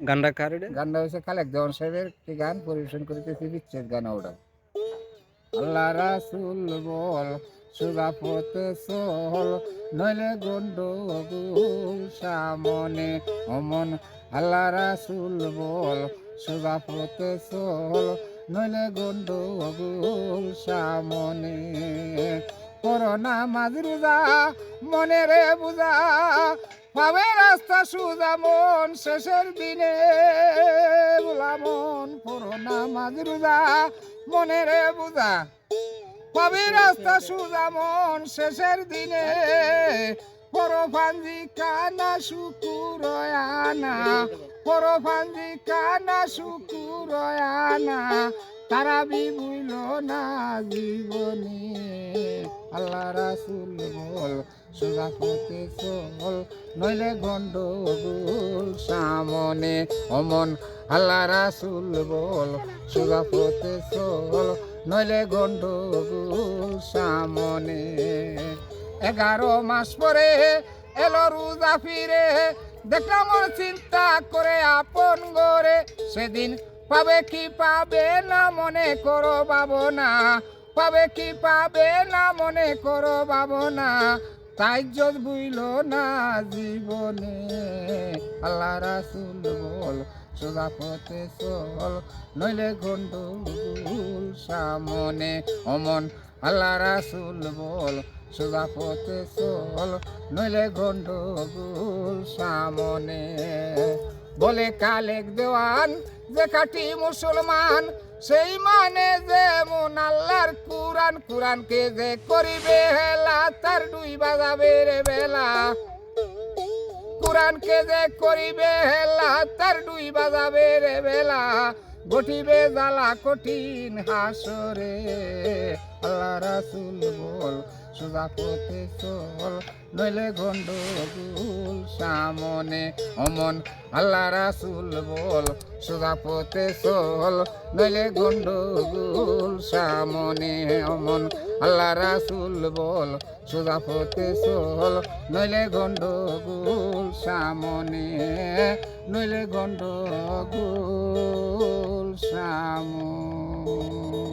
গানটা কার গানটা হয়েছে খালেক দেওয়ান সাহেবের একটি গান, পরিবেশন করিতেছি বিচ্ছেদ গান ওটা। আল্লাহ রাসুল বল সুগা পথে নইলে গন্ডগোল সামনে অমন। আল্লাহ রাসুল বল সুগা পথে নইলে গন্ডগোল সামনে। করোনা মাজরুজা মনে রে বুঝা পাবে রাস্তা সুজামন শেষের দিনে বুলা মন করোনা মাজরুজা মনে রে বুঝা। পাবে রাস্তা সুজামন শেষের দিনে পরফাঞ্জি কানা শুকুরয়ানা পরফাঞ্জি কানা শুকুরয়ানা তারা বিবুইল না জীবনে। আল্লাহ রাসুল বল সোজা পথে চল নইলে গন্ডগোল সামনে অমন। আল্লাহ রাসুল বল সোজা পথে চল নইলে গন্ডগোল সামনে। এগারো মাস পরে এলো রোজা ফিরে, দেখলাম চিন্তা করে আপন গরে সেদিন পাবে কি পাবে না মনে করো পাবো না পাবে কি পাবে না মনে করো পাবো না তাই যদি বুইল না জীবনে। আল্লাহ রাসুল বল, সোজা পথে চল, নইলে গন্ডগোল সামনে। অমন আল্লাহ রাসুল বল, সোজা পথে চল, নইলে গন্ডগোল সামনে। বলে কালেক দেওয়ান, যে কাটি মুসলমান, সেই মানে যেমন আল্লাহর কুরআন, কুরআনকে যে করিবে হেলা, তার দুই বাজাবে রে বেলা। কোরআনকে যে করিবে হেলা, তার দুই বাজাবে রে বেলা। গঠিবে জ্বালা, কঠিন হাসরে, আল্লাহ রাসুল বল সোজা পথে চল, নইলে গন্ডগোল সামনে অমন আল্লাহ রাসুল বল। সোজা পথে চল, নইলে গন্ডগোল সামনে অমন আল্লাহ রাসুল বল। সোজা পথে চল, নইলে গন্ডগোল সামনে, নইলে গন্ডগোল সামনে।